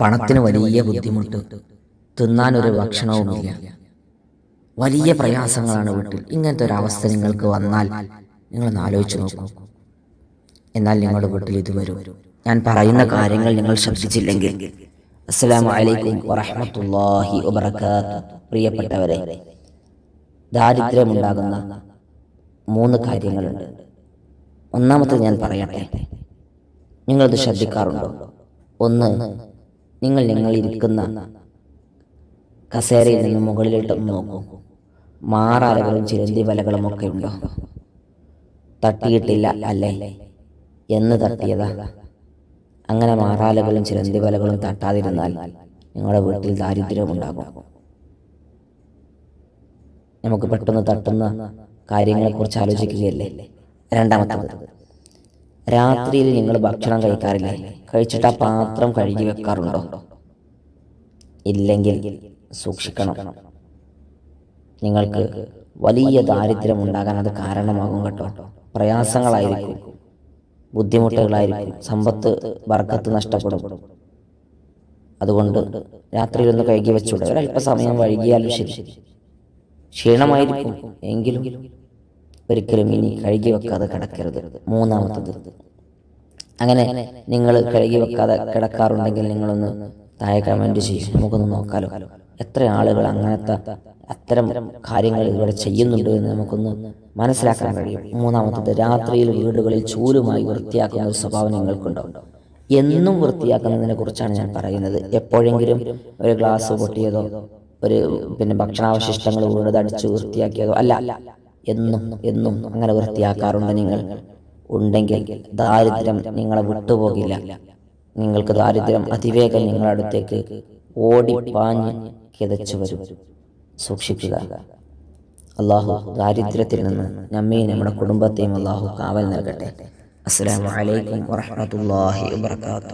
പണത്തിന് വലിയ ബുദ്ധിമുട്ട്. തിന്നാനൊരു ഭക്ഷണവുമില്ല. വലിയ പ്രയാസങ്ങളാണ് വീട്ടിൽ. ഇങ്ങനത്തെ ഒരു അവസ്ഥ നിങ്ങൾക്ക് വന്നാൽ നിങ്ങളൊന്ന് ആലോചിച്ച് നോക്കൂ. എന്നാൽ നിങ്ങളുടെ വീട്ടിൽ ഇത് വരും. ഞാൻ പറയുന്ന കാര്യങ്ങൾ നിങ്ങൾ ശ്രദ്ധിച്ചില്ലെങ്കിൽ. അസ്സലാമു അലൈക്കും വറഹ്മത്തുള്ളാഹി വബറകാത്ത്. പ്രിയപ്പെട്ടവരെ ദാരിദ്ര്യമുണ്ടാകുന്ന മൂന്ന് കാര്യങ്ങളുണ്ട്. ഒന്നാമത്തെ ഞാൻ പറയട്ടെ. നിങ്ങളത് ശ്രദ്ധിക്കാറുണ്ടോ? ഒന്ന് നിങ്ങൾ നിങ്ങൾ ഇരിക്കുന്ന കസേരയിൽ നിന്ന് മുകളിലോട്ട് നോക്കൂ. മാറാലകളും ചിരന്തി വലകളും ഒക്കെ ഉണ്ടോ? തട്ടിയിട്ടില്ല അല്ലേ? എന്ന് തട്ടിയതാ. അങ്ങനെ മാറാലകളും ചിരന്തി വലകളും തട്ടാതിരുന്നാൽ നിങ്ങളുടെ വീട്ടിൽ ദാരിദ്ര്യം ഉണ്ടാകും. നമുക്ക് പെട്ടെന്ന് തട്ടുന്ന കാര്യങ്ങളെക്കുറിച്ച് ആലോചിക്കുകയല്ലേ? രണ്ടാമത്തത്. രാത്രിയിൽ നിങ്ങൾ ഭക്ഷണം കഴിക്കാറില്ലേ? കഴിച്ചിട്ട് ആ പാത്രം കഴുകി വെക്കാറുണ്ടോ? ഇല്ലെങ്കിൽ സൂക്ഷിക്കണം. നിങ്ങൾക്ക് വലിയ ദാരിദ്ര്യം ഉണ്ടാകാൻ അത് കാരണമാകും കേട്ടോ. പ്രയാസങ്ങളായിരിക്കും. ബുദ്ധിമുട്ടുകളായിരിക്കും. സമ്പത്ത് ബർക്കത്ത് നഷ്ടപ്പെടും. അതുകൊണ്ട് രാത്രിയിൽ ഒന്ന് കഴുകി വെച്ചൂടെ. ഒരല്പസമയം വൈകിയാലും ശരി. ക്ഷീണമായിരിക്കും. എങ്കിലും ഒരിക്കലും ഇനി കഴുകി വെക്കാതെ കിടക്കരുത്. മൂന്നാമത്തത്. അങ്ങനെ നിങ്ങൾ കഴുകി വെക്കാതെ കിടക്കാറുണ്ടെങ്കിൽ നിങ്ങളൊന്ന് താഴെ കമന്റ് ചെയ്യും. നമുക്കൊന്ന് നോക്കാലോ. എത്ര ആളുകൾ അങ്ങനത്തെ അത്തരം കാര്യങ്ങൾ ഇവിടെ ചെയ്യുന്നുണ്ട് എന്ന് നമുക്കൊന്ന് മനസ്സിലാക്കാൻ കഴിയും. മൂന്നാമത്തത് രാത്രിയിൽ വീടുകളിൽ ചൂലുമായി വൃത്തിയാക്കുന്ന ഒരു സ്വഭാവം നിങ്ങൾക്കുണ്ടോ? എന്നും വൃത്തിയാക്കുന്നതിനെ കുറിച്ചാണ് ഞാൻ പറയുന്നത്. എപ്പോഴെങ്കിലും ഒരു ഗ്ലാസ് പൊട്ടിയതോ ഒരു പിന്നെ ഭക്ഷണാവശിഷ്ടങ്ങൾ വീണതടിച്ച് വൃത്തിയാക്കിയതോ അല്ല. എന്നും എന്നും അങ്ങനെ വൃത്തിയാക്കാറുണ്ട് നിങ്ങൾ. ഉണ്ടെങ്കിൽ ദാരിദ്ര്യം നിങ്ങളെ വിട്ടുപോകില്ല. നിങ്ങൾക്ക് ദാരിദ്ര്യം അതിവേഗം നിങ്ങളുടെ അടുത്തേക്ക് ഓടി വാങ്ങി കിതച്ചു വരും. സൂക്ഷിക്കുക. അള്ളാഹു ദാരിദ്ര്യത്തിൽ നിന്ന് നമ്മയും നമ്മുടെ കുടുംബത്തെയും അള്ളാഹു കാവൽ നൽകട്ടെ. അസ്സാം അലൈക്കും വറഹ്മത്തുള്ളാഹി വബറകാതുഹു.